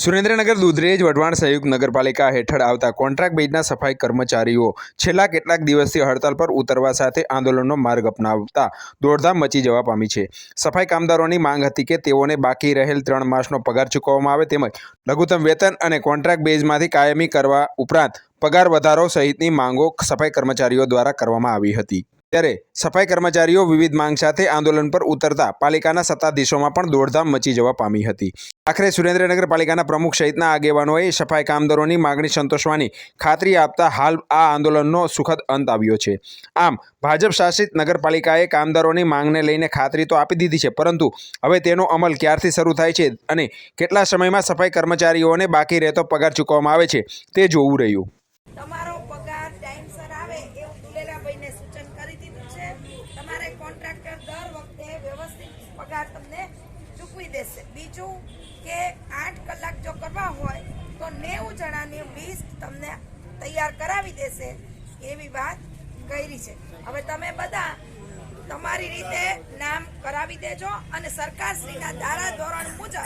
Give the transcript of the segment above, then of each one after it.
સુરેન્દ્રનગર દુધરેજ વઢવાણ સંયુક્ત નગરપાલિકા હેઠળ આવતા કોન્ટ્રાક્ટ બેઝના સફાઈ કર્મચારીઓ છેલ્લા કેટલાક દિવસથી હડતાલ પર ઉતરવા સાથે આંદોલનનો માર્ગ અપનાવતા દોડધામ મચી જવા પામી છે. સફાઈ કામદારોની માંગ હતી કે તેઓને બાકી રહેલ ત્રણ માસનો પગાર ચૂકવવામાં આવે તેમજ લઘુત્તમ વેતન અને કોન્ટ્રાક્ટ બેઝમાંથી કાયમી કરવા ઉપરાંત પગાર વધારો સહિતની માંગો સફાઈ કર્મચારીઓ દ્વારા કરવામાં આવી હતી. ત્યારે સફાઈ કર્મચારીઓ વિવિધ માંગ સાથે આંદોલન પર ઉતરતા પાલિકાના સત્તાધીશોમાં પણ દોડધામ મચી જવા પામી હતી. આખરે સુરેન્દ્રનગર પાલિકાના પ્રમુખ સહિતના આગેવાનોએ સફાઈ કામદારોની માગણી સંતોષવાની ખાતરી આપતા હાલ આ આંદોલનનો સુખદ અંત આવ્યો છે. આમ, ભાજપ શાસિત નગરપાલિકાએ કામદારોની માંગને લઈને ખાતરી તો આપી દીધી છે, પરંતુ હવે તેનો અમલ ક્યારથી શરૂ થાય છે અને કેટલા સમયમાં સફાઈ કર્મચારીઓને બાકી રહેતો પગાર ચૂકવવામાં આવે છે, તે જોવું રહ્યું તમારો પગાર ટાઈમસર આવે એવું દુલેલાભાઈને સૂચન કરી દીધું છે તમારે કોન્ટ્રાક્ટર દર વખતે વ્યવસ્થિત પગાર તમને દેશે બીજું કે આઠ કલાક જો કરવા હોય તો નેવું જણાની લિસ્ટ તમને તૈયાર કરાવી દેશે એવી વાત કરી છે. હવે તમે બધા તમારી રીતે નામ કરાવી દેજો અને સરકારશ્રીના ધારા ધોરણ મુજબ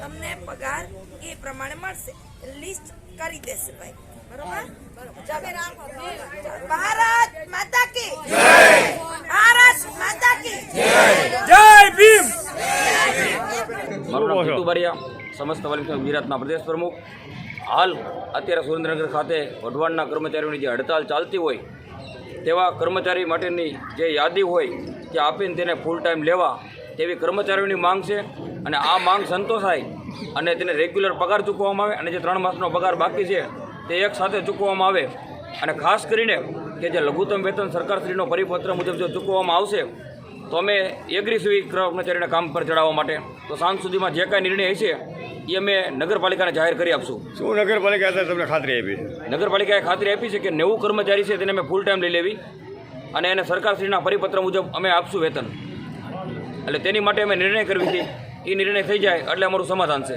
તમને પગાર એ પ્રમાણે મળશે. લિસ્ટ કરી દેશે ભાઈ. બરોબર? બરોબર. ભારત માતા કી ભારત માતા કી જય ભીમ મારું નામ જીતુ બારિયા સમસ્ત વાલ્મીકી ગુજરાતના પ્રદેશ પ્રમુખ. હાલ અત્યારે સુરેન્દ્રનગર ખાતે વઢવાણના કર્મચારીઓની જે હડતાલ ચાલતી હોય, તેવા કર્મચારી માટેની જે યાદી હોય, તે આપીને તેને ફૂલ ટાઈમ લેવા તેવી કર્મચારીઓની માંગ છે અને આ માંગ સંતોષાય અને તેને રેગ્યુલર પગાર ચૂકવવામાં આવે અને જે ત્રણ માસનો પગાર બાકી છે, તે એક સાથે ચૂકવવામાં આવે. અને ખાસ કરીને કે જે લઘુત્તમ વેતન સરકારશ્રીનો પરિપત્ર મુજબ જો ચૂકવવામાં આવશે તો અમે એગ્રી સુધી કર્મચારીને કામ પર ચડાવવા માટે તો સાંજ સુધીમાં જે કાંઈ નિર્ણય હશે એ અમે નગરપાલિકાને જાહેર કરી આપશું. શું નગરપાલિકા તમને ખાતરી આપી નગરપાલિકાએ ખાતરી આપી છે કે નેવું કર્મચારી છે તેને અમે ફૂલ ટાઈમ લઈ લેવી અને એને સરકારશ્રીના પરિપત્ર મુજબ અમે આપશું વેતન. એટલે તેની માટે અમે નિર્ણય કરવી હતી એ નિર્ણય થઈ જાય એટલે અમારું સમાધાન છે.